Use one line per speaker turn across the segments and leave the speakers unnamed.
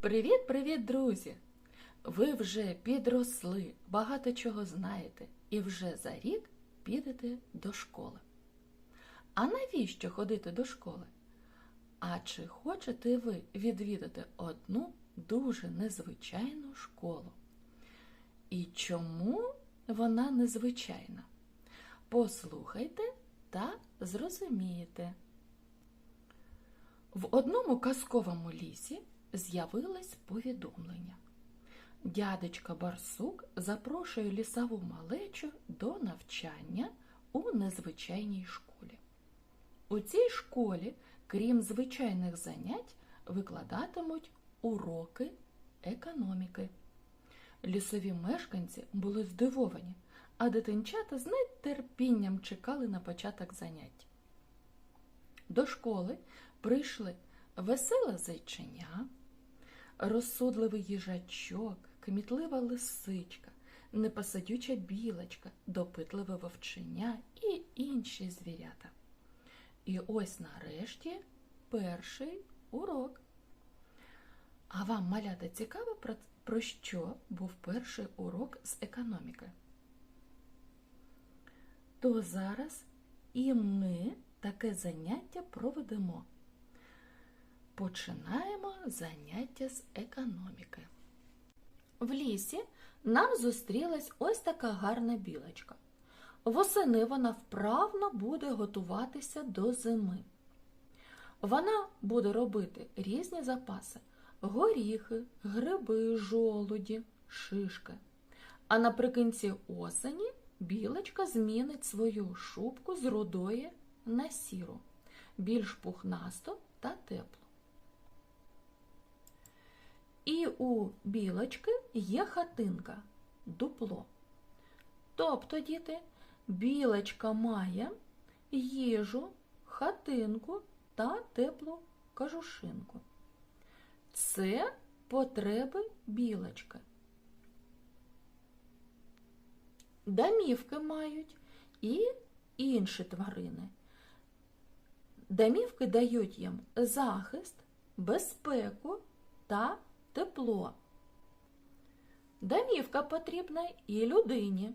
Привіт-привіт, друзі! Ви вже підросли, багато чого знаєте, і вже за рік підете до школи. А навіщо ходити до школи? А чи хочете ви відвідати одну дуже незвичайну школу? І чому вона незвичайна? Послухайте та зрозумієте. В одному казковому лісі з'явилось повідомлення. Дядечка Барсук запрошує лісову малечу до навчання у незвичайній школі. У цій школі, крім звичайних занять, викладатимуть уроки економіки. Лісові мешканці були здивовані, а дитинчата з нетерпінням чекали на початок занять. До школи прийшли веселе зайченя, розсудливий їжачок, кмітлива лисичка, непосадюча білочка, допитливе вовченя і інші звірята. І ось нарешті перший урок. А вам, малята, цікаво, про що був перший урок з економіки? То зараз і ми таке заняття проведемо. Починаємо заняття з економіки. В лісі нам зустрілась ось така гарна білочка. Восени вона вправно буде готуватися до зими. Вона буде робити різні запаси: горіхи, гриби, жолуді, шишки. А наприкінці осені білочка змінить свою шубку з рудої на сіру, більш пухнасту та теплу. І у білочки є хатинка, дупло. Тобто, діти, білочка має їжу, хатинку та теплу кажушинку. Це потреби білочки. Домівки мають і інші тварини. Домівки дають їм захист, безпеку та тепло. Домівка потрібна і людині.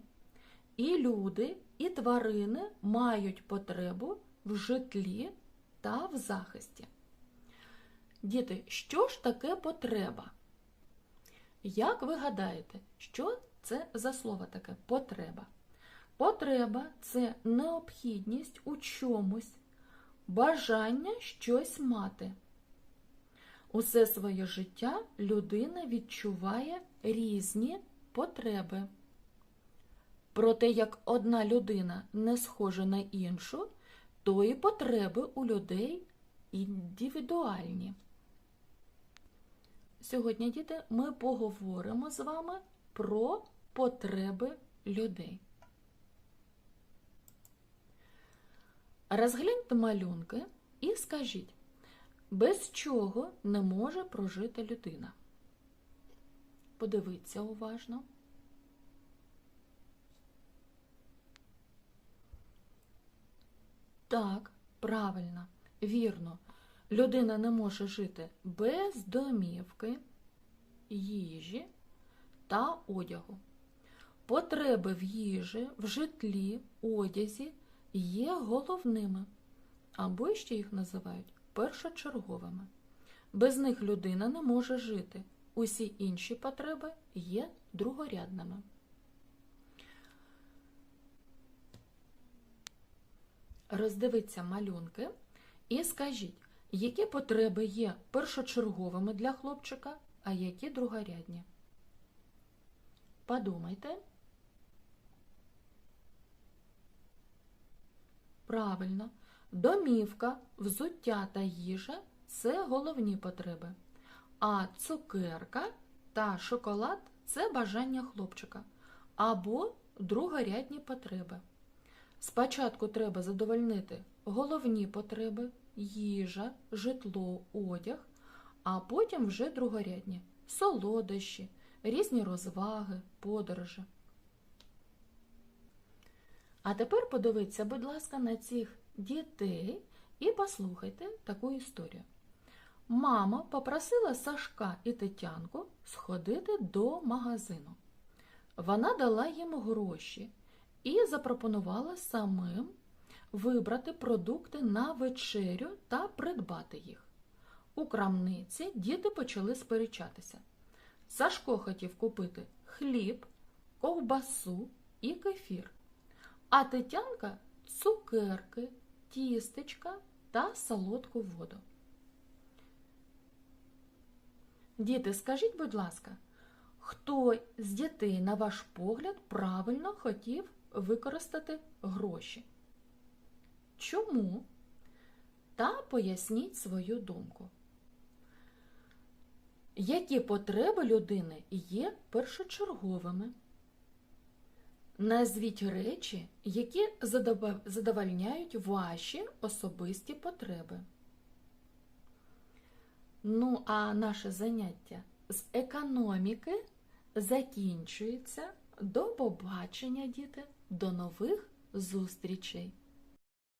І люди, і тварини мають потребу в житлі та в захисті. Діти, що ж таке потреба? Як ви гадаєте, що це за слово таке потреба? Потреба це необхідність у чомусь, бажання щось мати. Усе своє життя людина відчуває різні потреби. Проте, як одна людина не схожа на іншу, то і потреби у людей індивідуальні. Сьогодні, діти, ми поговоримо з вами про потреби людей. Розгляньте малюнки і скажіть, без чого не може прожити людина. Подивіться уважно. Так, правильно, вірно. Людина не може жити без домівки, їжі та одягу. Потреби в їжі, в житлі, одязі є головними, або ще їх називають першочерговими. Без них людина не може жити. Усі інші потреби є другорядними. Роздивіться малюнки і скажіть, які потреби є першочерговими для хлопчика, а які другорядні. Подумайте. Правильно, домівка, взуття та їжа це головні потреби. А цукерка та шоколад це бажання хлопчика або другорядні потреби. Спочатку треба задовольнити головні потреби, їжа, житло, одяг, а потім вже другорядні солодощі, різні розваги, подорожі. А тепер подивіться, будь ласка, на цих дітей і послухайте таку історію. Мама попросила Сашка і Тетянку сходити до магазину. Вона дала їм гроші і запропонувала самим вибрати продукти на вечерю та придбати їх. У крамниці діти почали сперечатися. Сашко хотів купити хліб, ковбасу і кефір, а Тетянка цукерки, тістечка та солодку воду. Діти, скажіть, будь ласка, хто з дітей, на ваш погляд, правильно хотів використати гроші? Чому? Та поясніть свою думку. Які потреби людини є першочерговими? Назвіть речі, які задовольняють ваші особисті потреби. Ну, а наше заняття з економіки закінчується. До побачення, діти, до нових зустрічей!